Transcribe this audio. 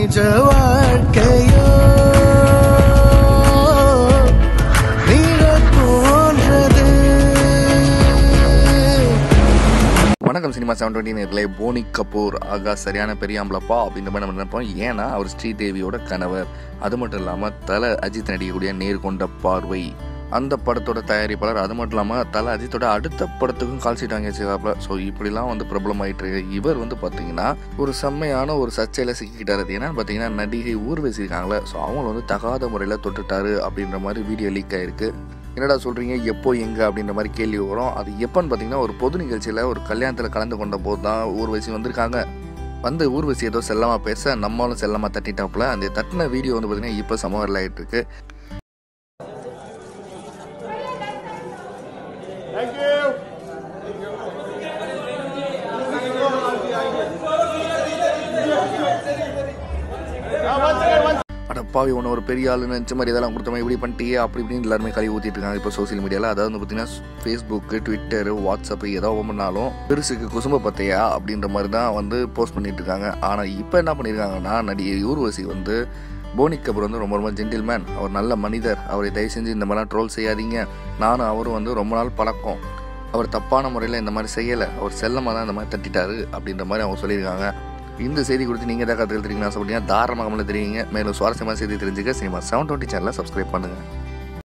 நிஜ வாழ்க்கையோ? வணக்கம் cinema seven twenty நேரில் போனி கபூர் ஆகா சரியான பெரியாம்பளப்பா அப்படின்ற மாதிரி நம்ம நினைப்போம். ஏன்னா அவர் ஸ்ரீதேவியோட கணவர். அது மட்டும் இல்லாமல் தலை அஜித் நடிக்கக்கூடிய நேர்கொண்ட பார்வை. அந்த படத்தோட தயாரிப்பாளர் அது மட்டும் இல்லாமல் தலை அஜித்தோட அடுத்த படத்துக்கும் கால் சீட் வாங்கி வச்சிருக்காப்புல ஸோ இப்படிலாம் வந்து பிரபலமாயிட்டு இருக்கு. இவர் வந்து பார்த்தீங்கன்னா ஒரு செம்மையான ஒரு சர்ச்சையில் சிக்கிக்கிட்டார். அது என்னன்னு பார்த்தீங்கன்னா நடிகை ஊர்வசி இருக்காங்களே ஸோ அவங்கள வந்து தகாத முறையில் தொட்டுட்டாரு அப்படின்ற மாதிரி வீடியோ லீக் ஆயிருக்கு. என்னடா சொல்கிறீங்க எப்போ எங்கே? அப்படின்ற மாதிரி கேள்வி வரும். அது எப்போன்னு பார்த்தீங்கன்னா ஒரு பொது நிகழ்ச்சியில் ஒரு கல்யாணத்தில் கலந்து கொண்ட போது தான் ஊர்வசி வந்திருக்காங்க. வந்து ஊர்வசி ஏதோ செல்லமாக பேச நம்மளும் செல்லமாக தட்டிட்டாப்புல. அந்த தட்டின வீடியோ வந்து பார்த்தீங்கன்னா இப்போ சமவரில் ஆகிட்டு இருக்கு. Thank you. அடப்பாவி ஒன்று ஒரு பெரிய ஆளுன்னு நினச்ச மாதிரி இதெல்லாம் கொடுத்தோம் இப்படி பண்ணிட்டியே அப்படி இப்படின்னு எல்லாருமே கழுவி ஊற்றிட்டு இருக்காங்க இப்போ சோசியல் மீடியாவில் அதாவது வந்து பார்த்தீங்கன்னா ஃபேஸ்புக்கு ட்விட்டரு வாட்ஸ்அப்பு ஏதோ பண்ணாலும் பெருசுக்கு குசும்ப பத்தையா அப்படின்ற மாதிரி தான் வந்து போஸ்ட் பண்ணிட்டு இருக்காங்க ஆனால் இப்போ என்ன பண்ணியிருக்காங்கன்னா நடிகை ஊர்வசி வந்து போனி கபூர் வந்து ரொம்ப ரொம்ப ஜென்டில்மேன் அவர் நல்ல மனிதர். அவரை தயவு செஞ்சு இந்த மாதிரிலாம் ட்ரோல் செய்யாதீங்க. நானும் அவரும் வந்து ரொம்ப நாள் பழக்கம். அவர் தப்பான முறையில் இந்த மாதிரி செய்யலை. அவர் செல்லமாக தான் இந்த மாதிரி தட்டிட்டாரு அப்படின்ற மாதிரி அவங்க சொல்லியிருக்காங்க. இந்த செய்தி குறித்து நீங்கள் எதாவது கற்றுக்கிறீங்க தெரியுங்க ஆசைப்பட்டீங்கன்னா தாராளமாக தெரியுங்க மேலும் சுவாரஸ்யமான செய்தி தெரிஞ்சுக்க சினிமா செவன் டுவெண்ட்டி சேனலை சப்ஸ்கிரைப் பண்ணுங்கள்